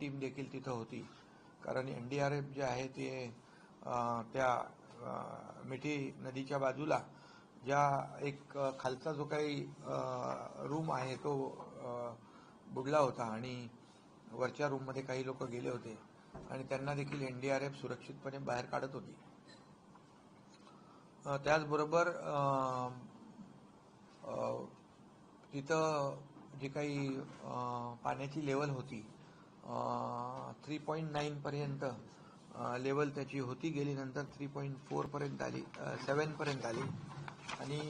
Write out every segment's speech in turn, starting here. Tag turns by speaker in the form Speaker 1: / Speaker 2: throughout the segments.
Speaker 1: Team देखील तिथं होती. कारण एनडीआरएफ जे आहे ते त्या मिठी नदीच्या बाजूला ज्या एक खालचा जो काही रूम आहे तो बुडला होता आणि वरच्या रूममध्ये काही लोक गेले होते. आणि त्यांना देखील एनडीआरएफ सुरक्षितपणे बाहेर काढत होती. त्याचबरोबर तिथं जी काही पाण्याची लेवल होती थ्री पॉईंट नाईन पर्यंत लेवल त्याची होती गेली नंतर थ्री पॉईंट फोर पर्यंत आली सेवन पर्यंत आली. आणि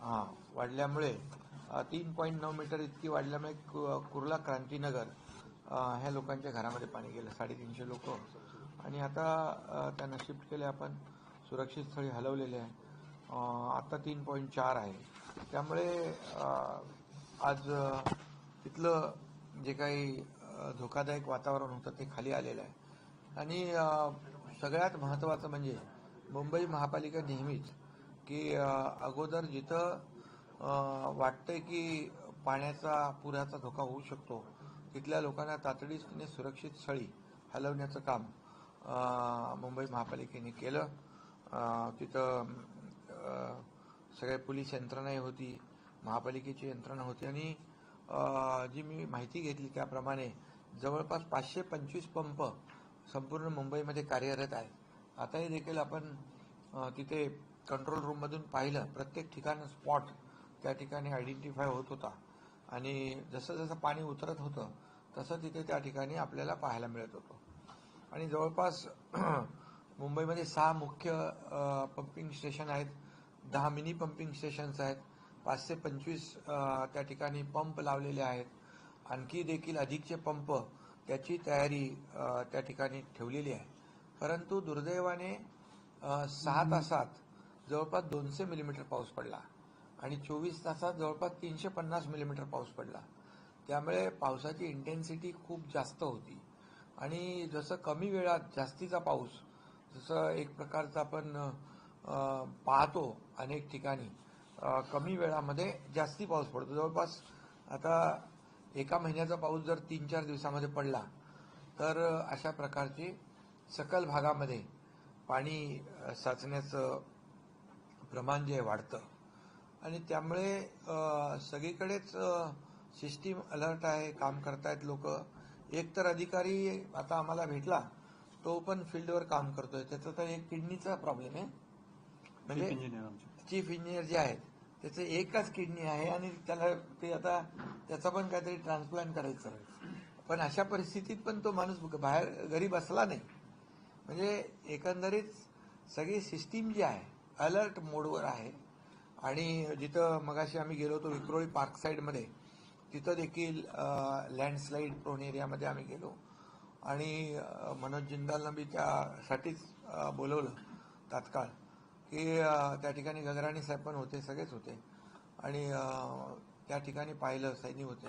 Speaker 1: हा वाढल्यामुळे तीन पॉईंट नऊ मीटर इतकी वाढल्यामुळे कु- कुर्ला क्रांतीनगर ह्या लोकांच्या घरामध्ये पाणी गेलं साडेतीनशे लोक. आणि आता त्यांना शिफ्ट केले आपण सुरक्षित स्थळी हलवलेले आहे. आता तीन पॉईंट चार आहे. त्यामुळे आज तिथलं जे काही धोकादायक वातावरण होतं ते खाली आलेलं आहे. आणि सगळ्यात महत्त्वाचं म्हणजे मुंबई महापालिका नेहमीच की अगोदर जिथं वाटतं वाटतंय की पाण्याचा पुराचा धोका होऊ शकतो तिथल्या लोकांना तातडीने सुरक्षित स्थळी हलवण्याचं काम मुंबई महापालिकेने केलं. तिथं सगळ्या पोलीस यंत्रणाही होती महापालिकेची यंत्रणा होती आणि जी मी माहिती घेतली त्याप्रमाणे जवळपास पाचशे पंचवीस पंप संपूर्ण मुंबईमध्ये कार्यरत आहेत. आताही देखील आपण तिथे कंट्रोल रूममधून पाहिलं प्रत्येक ठिकाण स्पॉट त्या ठिकाणी आयडेंटिफाय होत होता. आणि जसं जसं पाणी उतरत होतं तसं तिथे त्या ठिकाणी आपल्याला पाहायला मिळत होतं. आणि जवळपास मुंबईमध्ये सहा मुख्य पंपिंग स्टेशन आहेत दहा मिनी पंपिंग स्टेशन्स आहेत पाचशे पंचवीस त्या ठिकाणी पंप लावलेले आहेत. आणखी देखील अधिकचे पंप त्याची तयारी त्या ठिकाणी ठेवलेली आहे. परंतु दुर्दैवाने सहा तासात जवळपास दोनशे मिलीमीटर पाऊस पडला आणि चोवीस तासात जवळपास तीनशे पन्नास मिलीमीटर पाऊस पडला. त्यामुळे पावसाची इंटेन्सिटी खूप जास्त होती. आणि जसं कमी वेळात जास्तीचा पाऊस जसं एक प्रकारचा आपण पाहतो अनेक ठिकाणी कमी वेळामध्ये जास्ती पाऊस पडतो. जवळपास आता एका महिन्याचा पाऊस जर तीन चार दिवसामध्ये पडला तर अशा प्रकारची सकल भागामध्ये पाणी साचण्याचं प्रमाण जे वाढतं. आणि त्यामुळे सगळीकडेच सिस्टीम अलर्ट आहे काम करतायत लोक. एक तर अधिकारी आता आम्हाला भेटला तो पण फील्डवर काम करतोय. त्याचा तर एक किडनीचा प्रॉब्लेम आहे. म्हणजे
Speaker 2: इंजिनियर आमच्या
Speaker 1: चीफ इंजिनियर जे आहेत त्याचं एकच किडनी आहे आणि त्याला ते आता त्याचा पण काहीतरी ट्रान्सप्लांट करायचं पण अशा परिस्थितीत पण तो माणूस बाहेर घरी बसला नाही. म्हणजे एकंदरीत सगळी सिस्टीम जी आहे अलर्ट मोडवर आहे. आणि जिथं मगाशी आम्ही गेलो होतो विक्रोळी पार्क साईडमध्ये तिथं देखील लँडस्लाईड प्रोन एरियामध्ये आम्ही गेलो. आणि मनोज जिंदालनं बी त्यासाठीच बोलवलं तात्काळ. की त्या ठिकाणी गगराणी साहेब पण होते सगळेच होते. आणि त्या ठिकाणी पाहिलं सैनी होते.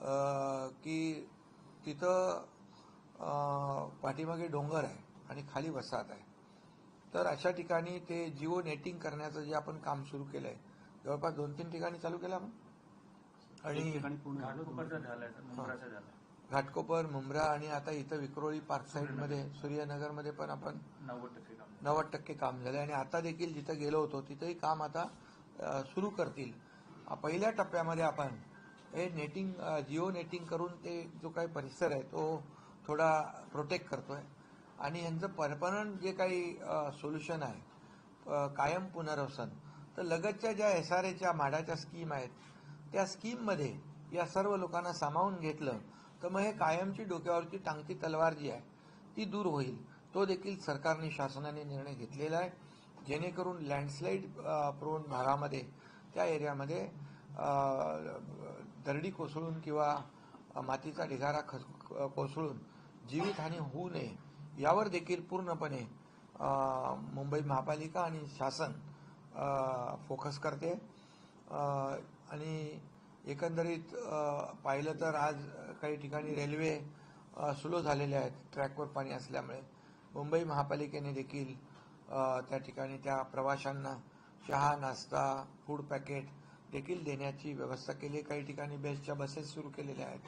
Speaker 1: अ, की तिथं पाठीमागे डोंगर आहे आणि खाली वसाहत आहे. तर अशा ठिकाणी ते जिओ नेटिंग करण्याचं जे आपण काम सुरू केलंय जवळपास दोन तीन ठिकाणी चालू केलं आपण? आणि घाटकोपर मुंब्रा आणि आता इथं विक्रोळी पार्क साईडमध्ये सूर्यनगरमध्ये पण आपण
Speaker 3: नव्वद टक्के काम.
Speaker 1: नव्वद टक्के काम झाले आणि आता देखील जिथं गेलो होतो तिथंही काम आता सुरू करतील. पहिल्या टप्प्यामध्ये आपण हे नेटिंग जिओ नेटिंग करून ते जो काही परिसर आहे तो थोडा प्रोटेक्ट करतोय. आणि यांचं परमनंट जे काही सोल्युशन आहे कायम पुनर्वसन तर लगतच्या ज्या एस आर एच्या माडाच्या स्कीम आहेत त्या स्कीममध्ये या सर्व लोकांना सामावून घेतलं तर मग हे कायमची डोक्यावरची टांगती तलवार जी आहे ती दूर होईल. तो देखील सरकारने शासनाने निर्णय घेतलेला आहे. जेणेकरून लँडस्लाईड प्रोन भागामध्ये त्या एरियामध्ये दरडी कोसळून किंवा मातीचा ढिगारा खस कोसळून जीवितहानी होऊ नये यावर देखील पूर्णपणे मुंबई महापालिका आणि शासन फोकस करते. आणि एकंदरीत पाहिलं तर आज काही ठिकाणी रेल्वे स्लो झालेल्या आहेत. ट्रॅकवर पाणी असल्यामुळे. मुंबई महापालिकेने देखील त्या ठिकाणी त्या प्रवाशांना चहा नाश्ता फूड पॅकेट देखील देण्याची व्यवस्था केली. आहे. काही ठिकाणी बेस्टच्या बसेस सुरू केलेल्या आहेत.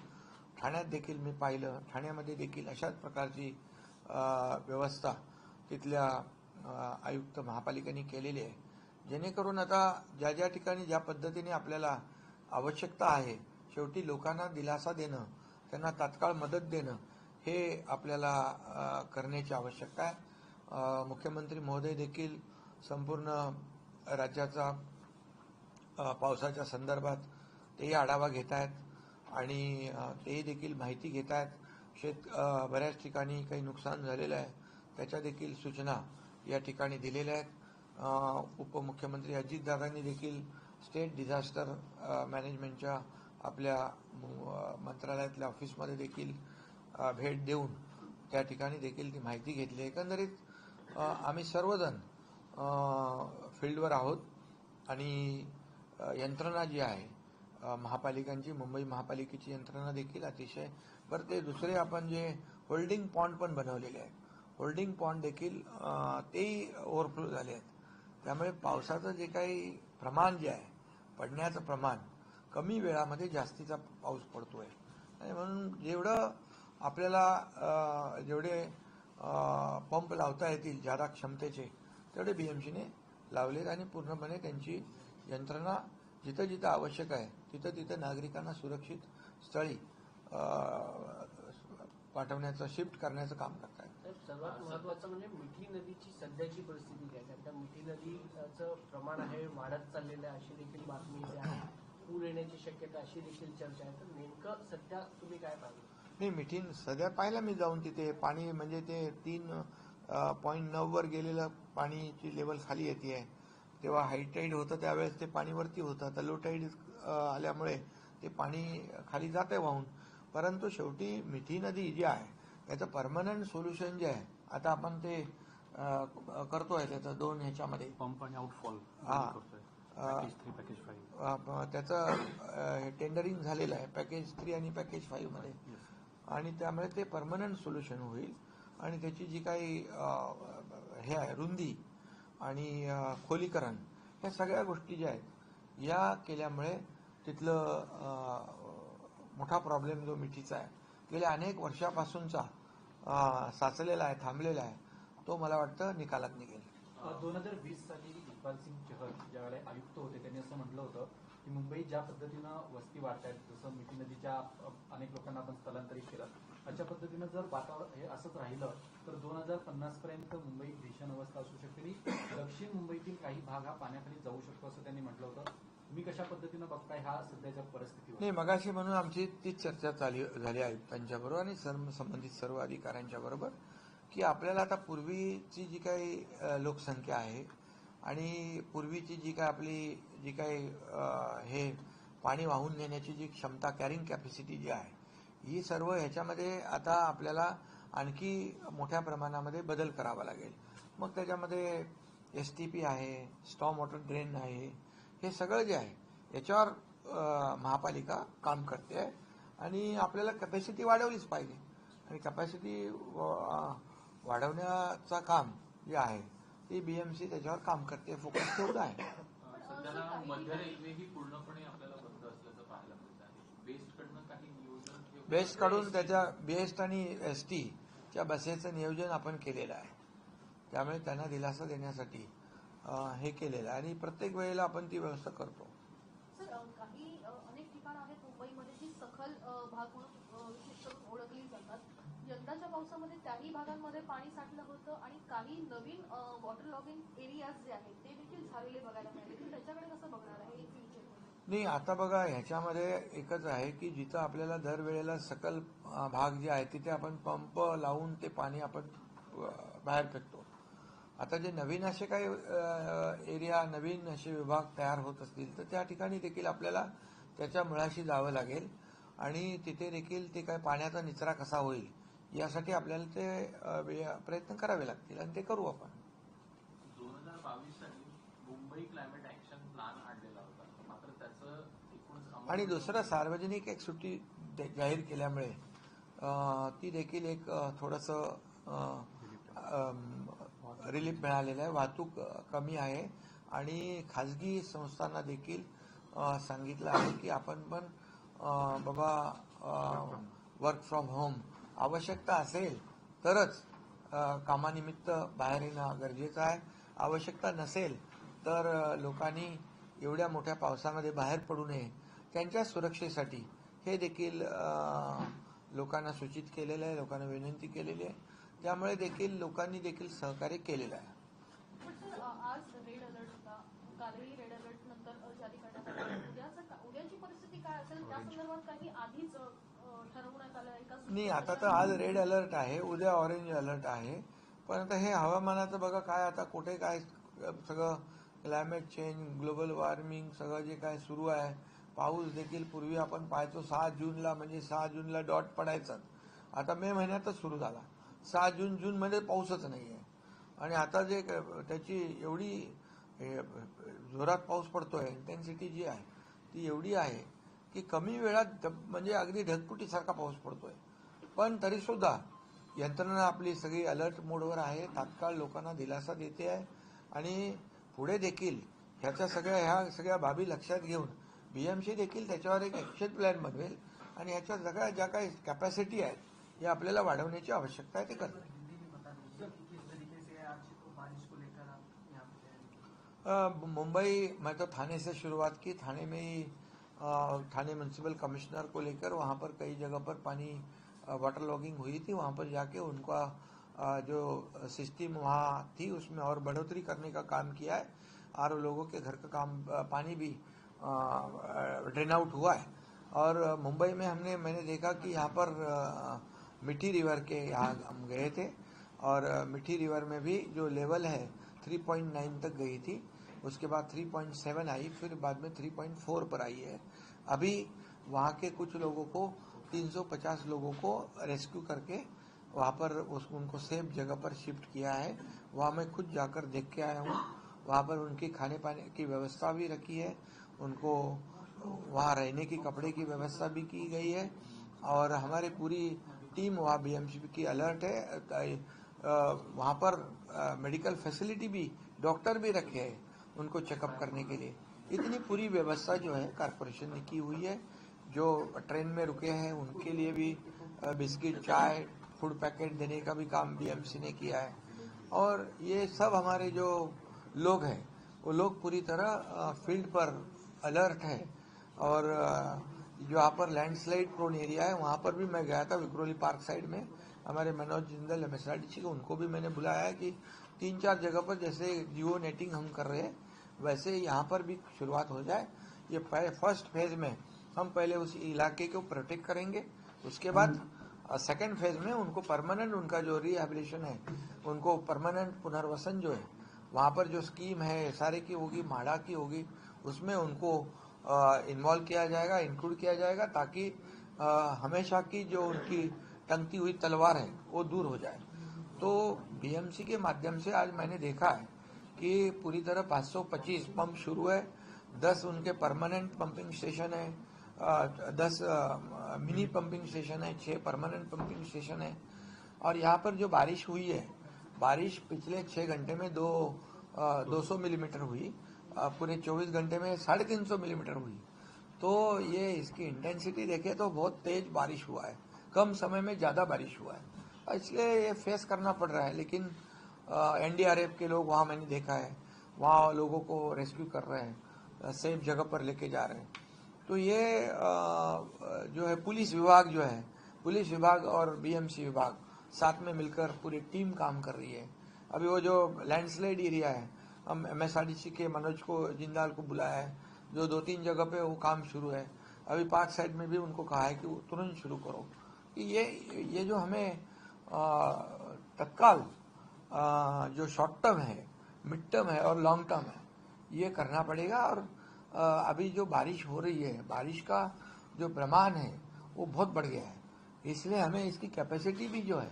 Speaker 1: ठाण्यात देखील मी पाहिलं. ठाण्यामध्ये देखील अशाच प्रकारची व्यवस्था तिथल्या आयुक्त महापालिकेने केलेली आहे. जेणेकरून आता ज्या ज्या ठिकाणी ज्या पद्धतीने आपल्याला आवश्यकता आहे शेवटी लोकांना दिलासा देणं त्यांना तात्काळ मदत देणं हे आपल्याला करण्याची आवश्यकता आहे. मुख्यमंत्री महोदय देखील संपूर्ण राज्याचा पावसाच्या संदर्भात तेही आढावा घेत आहेत आणि तेही देखील माहिती घेत आहेत शेत बऱ्याच ठिकाणी काही नुकसान झालेलं आहे. त्याच्या देखील सूचना या ठिकाणी दिलेल्या आहेत. उपमुख्यमंत्री अजितदादांनी देखील स्टेट डिझास्टर मॅनेजमेंटच्या आपल्या मंत्रालयातल्या ऑफिसमध्ये देखील भेट देऊन त्या ठिकाणी देखील ती माहिती घेतली. एकंदरीत आम्ही सर्वजण फील्डवर आहोत आणि यंत्रणा जी आहे महापालिकांची मुंबई महापालिकेची यंत्रणा देखील अतिशय बरं ते दुसरे आपण जे होल्डिंग पॉन्ड पण बनवलेले आहेत. होल्डिंग पॉन्ड देखील तेही ओव्हरफ्लो झाले आहेत. त्यामुळे पावसाचं जे काही प्रमाण जे आहे पडण्याचं प्रमाण कमी वेळामध्ये जास्तीचा पाऊस पडतोय. आणि म्हणून जेवढं आपल्याला जेवढे पंप लावता येतील जादा क्षमतेचे तेवढे बीएमसीने लावलेत आणि पूर्णपणे त्यांची यंत्रणा जिथं जिथं आवश्यक आहे तिथं तिथं नागरिकांना सुरक्षित स्थळी पाठवण्याचं शिफ्ट करण्याचं काम करत आहेत
Speaker 2: सर्वात महत्वाचं म्हणजे मिठी नदीची सध्याची परिस्थिती काय? कारण त्या मिठी नदीचं प्रमाण आहे वाढत चाललेलं आहे अशी देखील बातमी आहे. पूर येण्याची शक्यता अशी देखील चर्चा आहे. तर नेमकं सध्या तुम्ही काय पाहिजे
Speaker 1: नाही मिठीन सध्या पाहिलं मी जाऊन तिथे. पाणी म्हणजे ते तीन पॉईंट नऊ वर गेलेलं पाणीची लेवल खाली येते. आहे तेव्हा हाय टाईड होतं त्यावेळेस ते पाणी वरती होतं. आता लो टाईड आल्यामुळे ते पाणी खाली जाते वाहून. परंतु शेवटी मिठी नदी जी आहे याचं परमनंट सोल्युशन जे आहे आता आपण ते अ, करतोय त्याचं दोन ह्याच्यामध्ये.
Speaker 3: पंप आणि आउटफॉल
Speaker 1: हा. त्याचं टेंडरिंग झालेलं आहे. पॅकेज थ्री आणि पॅकेज फाईव्हमध्ये. आणि त्यामुळे ते परमनंट सोल्युशन होईल. आणि त्याची जी काही हे आहे रुंदी आणि खोलीकरण ह्या सगळ्या गोष्टी ज्या आहेत या केल्यामुळे तिथलं मोठा प्रॉब्लेम जो मिठीचा आहे गेल्या अनेक वर्षापासूनचा साचलेला आहे थांबलेला आहे तो मला वाटतं निकालात निघेल.
Speaker 4: दोन हजार वीस साली इक्बाल सिंग चहल ज्यावेळेला आयुक्त होते त्यांनी असं म्हटलं होतं की मुंबई ज्या पद्धतीनं वस्ती वाढत आहेत जसं मिठी नदीच्या अनेक लोकांना आपण स्थलांतरित केलं अशा पद्धतीनं जर वातावरण हे असंच राहिलं तर दोन हजार पन्नास पर्यंत मुंबई भीषण अवस्था असू शकते आणि दक्षिण मुंबईतील काही भाग हा पाण्याखाली जाऊ शकतो असं त्यांनी म्हटलं होतं. तुम्ही कशा पद्धतीनं बघताय हा सध्याच्या परिस्थितीवर?
Speaker 1: नाही मगाशी म्हणून आमची तीच चर्चा झाली झाली आयुक्तांच्या बरोबर आणि सर्व संबंधित सर्व अधिकाऱ्यांच्या बरोबर की आपल्याला आता पूर्वीची जी काही लोकसंख्या आहे आणि पूर्वीची जी काय आपली जी काही हे पाणी वाहून नेण्याची जी क्षमता कॅरिंग कॅपॅसिटी जी आहे ही सर्व ह्याच्यामध्ये आता आपल्याला आणखी मोठ्या प्रमाणामध्ये बदल करावा लागेल. मग त्याच्यामध्ये एस टी पी आहे स्टॉम वॉटर ड्रेन आहे हे सगळं जे आहे याच्यावर महापालिका काम करते आहे आणि आपल्याला कपॅसिटी वाढवलीच पाहिजे. आणि कपॅसिटी वाढवण्याचा काम जे आहे ते बीएमसी त्याच्यावर काम करते फोकस तेवढं आहे.
Speaker 5: सध्याला मध्य रेल्वे ही पूर्णपणे आपल्याला बंद असल्याचं पाहायला मिळत आहे. बेस्ट कडनं काही नियोजन
Speaker 1: बेस्ट काढून त्याच्या बेस्ट आणि एस टीच्या बसेचं नियोजन आपण केलेलं आहे. त्यामुळे त्यांना दिलासा देण्यासाठी हे केलेलं आहे. आणि प्रत्येक वेळेला आपण ती व्यवस्था करतो.
Speaker 6: काही अनेक ठिकाणं आहेत मुंबईमध्ये जी सखल भाग म्हणून अ, विशेष करून ओळखली जातात. यंदाच्या पावसामध्ये त्याही भागांमध्ये पाणी साठलं होतं आणि काही नवीन वॉटर लॉगिंग एरियाज जे आहेत ते देखील झालेले बघायला मिळाले. त्याच्याकडे कसं बघणार आहे
Speaker 1: नाही आता बघा ह्याच्यामध्ये एकच आहे की जिथं आपल्याला दरवेळेला सकल भाग जे आहे तिथे आपण पंप लावून ते पाणी आपण बाहेर फेकतो. आता जे नवीन असे काही एरिया नवीन असे विभाग तयार होत असतील तर त्या ठिकाणी देखील आपल्याला त्याच्या मुळाशी जावं लागेल आणि तिथे देखील ते काय पाण्याचा निचरा कसा होईल यासाठी आपल्याला ते प्रयत्न करावे लागतील आणि ते करू आपण.
Speaker 5: दोन हजार बावीस साली मुंबई क्लायमेट ऍक्शन प्लॅन आणलेला होता. मात्र त्याचं
Speaker 1: आणि दुसरं सार्वजनिक एक सुट्टी जाहीर केल्यामुळे ती देखील एक थोडंसं रिलीफ मिळालेलं आहे. वाहतूक कमी आहे. आणि खाजगी संस्थांना देखील सांगितलं आहे की आपण पण बाबा वर्क फ्रॉम होम आवश्यकता असेल तरच कामानिमित्त बाहेर येणं गरजेचं आहे. आवश्यकता नसेल तर लोकांनी एवढ्या मोठ्या पावसामध्ये बाहेर पडू नये. त्यांच्या सुरक्षेसाठी हे देखील लोकांना सूचित केलेलं आहे लोकांना विनंती केलेली आहे. त्यामुळे देखील लोकांनी देखील सहकार्य केलेलं आहे.
Speaker 6: उद्याची परिस्थिती काय असेल? त्या संदर्भात काही आधीच अ, अ, ठरवण्यात आलं आहे का
Speaker 1: नाही आता तर आज रेड अलर्ट आहे उद्या ऑरेंज अलर्ट आहे. पण आता हे हवामानाचं बघा काय आता कुठे काय सगळं क्लायमेट चेंज ग्लोबल वॉर्मिंग सगळं जे काय सुरू आहे पाऊस देखील पूर्वी आपण पाहायचो सहा जूनला म्हणजे सहा जूनला डॉट पडायचा. आता मे महिन्यातच सुरू झाला. सहा जून जूनमध्ये पाऊसच नाही आहे आणि आता जे क- त्याची एवढी हे, जोरात पाऊस पडतोय इंटेन्सिटी जी आहे ती एवढी आहे की कमी वेळात म्हणजे अगदी ढगफुटीसारखा पाऊस पडतोय. पण तरीसुद्धा यंत्रणा आपली सगळी अलर्ट मोडवर आहे तात्काळ लोकांना दिलासा देते आहे. आणि पुढे देखील ह्याच्या सगळ्या ह्या सगळ्या बाबी लक्षात घेऊन बीएमसी देखील त्याच्यावर एक ॲक्शन प्लॅन बनवेल आणि ह्याच्या सगळ्या ज्या काही कॅपॅसिटी आहेत हे आपल्याला वाढवण्याची आवश्यकता आहे ते करतील मुंबई मैं तो थाने से शुरुआत की थाने में ही थाने म्यूनसिपल कमिश्नर को लेकर वहाँ पर कई जगह पर पानी वाटर लॉगिंग हुई थी। वहाँ पर जाके उनका जो सिस्टम वहाँ थी, उसमें और बढ़ोतरी करने का काम किया है और लोगों के घर का काम पानी भी ड्रेन आउट हुआ है। और मुंबई में हमने, मैंने देखा कि यहाँ पर मिठी रिवर के यहाँ हम गए थे और मिठी रिवर में भी जो लेवल है 3.9 तक गई थी। उसके बाद 3.7 आई, फिर बाद में 3.4 पर आई है। अभी वहाँ के कुछ लोगों को 350 लोगों को रेस्क्यू करके वहाँ पर उस, उनको सेफ़ जगह पर शिफ्ट किया है। वहाँ मैं खुद जाकर देख के आया हूँ। वहाँ पर उनकी खाने पाने की व्यवस्था भी रखी है। उनको वहाँ रहने की कपड़े की व्यवस्था भी की गई है। और हमारी पूरी टीम वहाँ बीएमसी की अलर्ट है। वहाँ पर मेडिकल फैसिलिटी भी, डॉक्टर भी रखे हैं उनको चेकअप करने के लिए। इतनी पूरी व्यवस्था जो है कारपोरेशन ने की हुई है, जो ट्रेन में रुके हैं, उनके लिए भी बिस्किट, चाय फ़ूड पैकेट देने का भी काम बीएमसी ने किया है। और ये सब हमारे जो लोग हैं, वो लोग पूरी तरह फ़ील्ड पर अलर्ट है। और जो यहाँ पर लैंडस्लाइड प्रोन एरिया है, वहाँ पर भी मैं गया था विक्रोली पार्क साइड में। हमारे मनोज, जिंदल, एम को उनको भी मैंने बुलाया कि तीन चार जगह पर जैसे जियो नेटिंग हम कर रहे हैं वैसे यहाँ पर भी शुरुआत हो जाए। ये फ़र्स्ट फ़ेज़ में हम पहले उस इलाके को प्रोटेक्ट करेंगे। उसके बाद सेकेंड फ़ेज़ में उनको परमानेंट उनका जो रिहेबिलेशन है उनको परमानेंट पुनर्वसन जो है वहाँ पर जो स्कीम है सारे की होगी माड़ा की होगी उसमें उनको इन्वॉल्व किया जाएगा इंक्लूड किया जाएगा ताकि अ, हमेशा की जो उनकी टंगती हुई तलवार है वो दूर हो जाए। तो बीएमसी के माध्यम से आज मैंने देखा है कि पूरी तरह 525 पंप शुरू है 10 उनके परमानेंट पंपिंग स्टेशन है 10 मिनी पंपिंग स्टेशन है 6 परमानेंट पंपिंग स्टेशन है। और यहाँ पर जो बारिश हुई है, बारिश पिछले छह घंटे में दो दो सौ मिलीमीटर हुई पूरे 24 घंटे में साढ़े तीन सौ मिलीमीटर हुई। तो ये इसकी इंटेंसिटी देखे तो बहुत तेज बारिश हुआ है, कम समय में ज़्यादा बारिश हुआ है। इसलिए ये फेस करना पड़ रहा है, लेकिन एनडीआरएफ के लोग वहाँ मैंने देखा है। वहाँ लोगों को रेस्क्यू कर रहे हैं। सेफ़ जगह पर लेके जा रहे हैं। तो ये जो है पुलिस विभाग जो है, पुलिस विभाग और बीएमसी विभाग साथ में मिलकर पूरी टीम काम कर रही है। अभी वो जो लैंडस्लाइड एरिया है, हम एमएसआरडीसी के मनोज को, जिंदाल को बुलाया है। जो दो तीन जगह पे वो काम शुरू है। अभी पार्क साइड में भी उनको कहा है कि वो तुरंत शुरू करो। कि ये ये जो हमें तत्काल जो शॉर्ट टर्म है मिड टर्म है और लॉन्ग टर्म है, ये करना पड़ेगा और अभी जो बारिश हो रही है, बारिश का जो प्रमाण है, वो बहुत बढ़ गया है। इसलिए हमें इसकी कैपेसिटी भी जो है,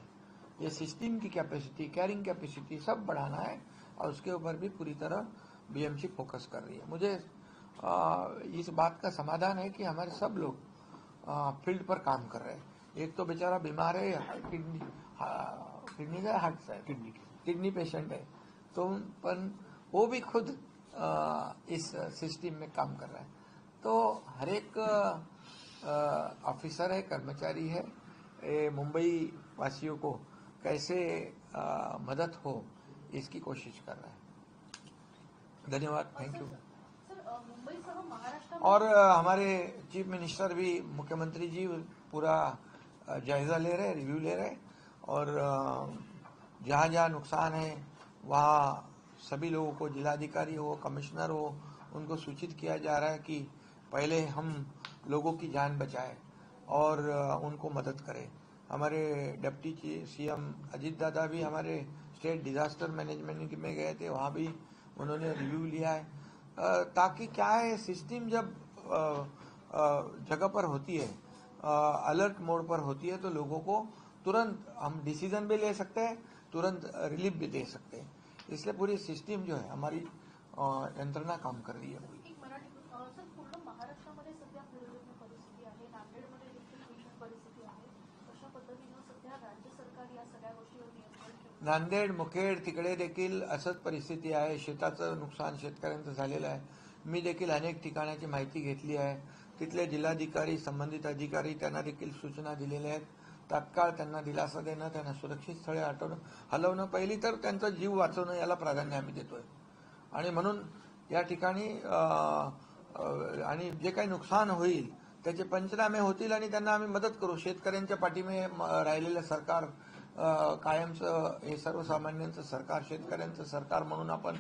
Speaker 1: ये सिस्टम की कैपेसिटी कैरिंग कैपेसिटी सब बढ़ाना है और उसके ऊपर भी पूरी तरह बीएमसी फोकस कर रही है। मुझे इस बात का समाधान है कि हमारे सब लोग फ़ील्ड पर काम कर रहे हैं। एक तो बेचारा बीमार है, किडनी किडनी का हार्ट किडनी किडनी पेशेंट है तो पण वो भी खुद इस सिस्टम में काम कर रहा है। तो हर एक ऑफिसर है, कर्मचारी है मुंबई वासियों को कैसे मदद हो, इसकी कोशिश कर रहा है। धन्यवाद थैंक यू और हमारे चीफ मिनिस्टर भी मुख्यमंत्री जी पूरा जायजा ले रहे हैं, रिव्यू ले रहे और जहाँ जहाँ नुकसान है, वहाँ सभी लोगों को, जिलाधिकारी हो, कमिश्नर हो, उनको सूचित किया जा रहा है कि पहले हम लोगों की जान बचाएँ और उनको मदद करें। हमारे डिप्टी सीएम अजीत दादा भी हमारे स्टेट डिजास्टर मैनेजमेंट में गए थे, वहाँ भी उन्होंने रिव्यू लिया है। ताकि क्या है, सिस्टम जब जगह पर होती है अलर्ट मोड पर होती है तो लोगों को तुरंत हम डिसीज़न भी ले सकते हैं तुरंत रिलीफ भी दे सकते हैं। इसलिए पूरी सिस्टम जो है हमारी यंत्रणा काम कर रही है। नांदेड मुखेड तिकडे देखील असंच परिस्थिती आहे. शेताचं नुकसान शेतकऱ्यांचं झालेलं आहे. मी देखील अनेक ठिकाणाची माहिती घेतली आहे. तिथले जिल्हाधिकारी संबंधित अधिकारी त्यांना देखील सूचना दिलेल्या आहेत. तात्काळ त्यांना दिलासा देणं त्यांना सुरक्षित स्थळे हटवणं हलवणं. पहिली तर त्यांचा जीव वाचवणं याला प्राधान्य आम्ही देतोय. आणि म्हणून या ठिकाणी आणि जे काही नुकसान होईल त्याचे पंचनामे होतील आणि त्यांना आम्ही मदत करू. शेतकऱ्यांच्या पाठीमे म, राहिलेलं सरकार कायमचं हे सर्वसामान्यांचं सरकार शेतकऱ्यांचं सरकार म्हणून आपण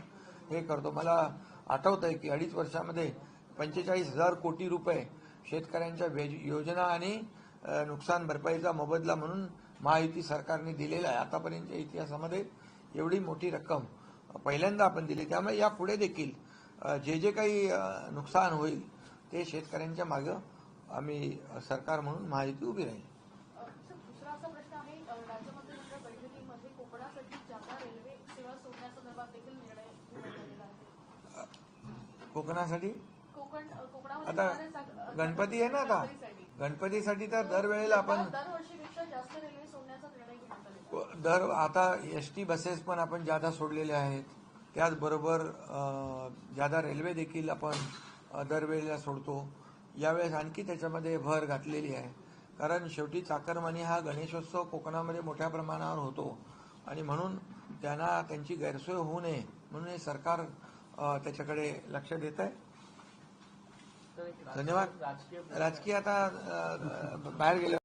Speaker 1: हे करतो. मला आठवत आहे की अडीच वर्षामध्ये पंचेचाळीस हजार कोटी रुपये शेतकऱ्यांच्या वेज- योजना आणि नुकसान भरपाईचा मोबदला म्हणून महायुती सरकारने दिलेला आहे. आतापर्यंतच्या इतिहासामध्ये एवढी मोठी रक्कम पहिल्यांदा आपण दिली. त्यामुळे यापुढे देखील अ, जे जे काही नुकसान होईल ते शेतकऱ्यांच्या मागं आम्ही सरकार म्हणून महायुती उभी राहील.
Speaker 6: कोकणासाठी देखील
Speaker 1: आता गणपती आहे ना आता?
Speaker 6: गणपतीसाठी.
Speaker 1: तर दरवेळेला आपण. दर आता एस टी बसेस पण आपण जादा सोडलेल्या आहेत त्याचबरोबर जादा रेल्वे देखील आपण दरवेळेला सोडतो यावेळेस आणखी त्याच्यामध्ये भर घातलेली आहे कारण शेवटी चाकरमानी हा गणेशोत्सव कोकणामध्ये मोठ्या प्रमाणावर होतो आणि म्हणून त्यांना त्यांची गैरसोय होऊ नये म्हणून हे सरकार त्याच्याकडे लक्ष देत आहे धन्यवाद.
Speaker 2: राजकीय
Speaker 1: आता बाहेर गेले